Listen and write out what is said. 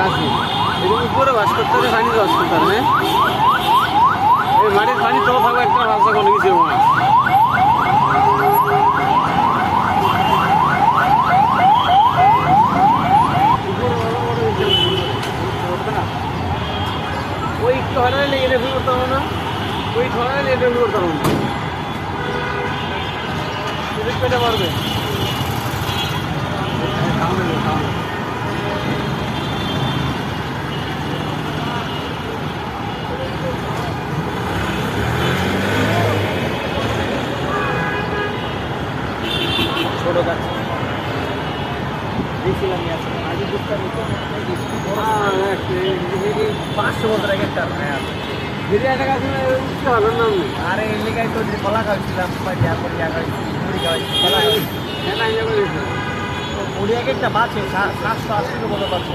কাশি। এরকম উপরে বাস করতে হবে পানি বাস করতে হবে হ্যাঁ? এই মাটির পানি তো থাকবে একটা ভাষা কোনো কিছু মাছ ওই হরালে লেগে রেফি করতে হবে না। ওই হরালে লেগে রেফি করতে হবে না। পারবে। ছোট গাছ দেখছিলাম আগে বুঝতাম পাঁচশো বছর আগে একটা হ্যাঁ বিরিয়ানি গাছ হবে নাম নেই আরে এলাকায় তো যে কলা খাওয়াছিলাম ইয়া করে ইয়া খাওয়াইছি মুড়ি খাওয়াইছি কলা হ্যাঁ ইয়ে তো মুড়ি এক একটা বাছে সাতশো আশি মতো বাঁচে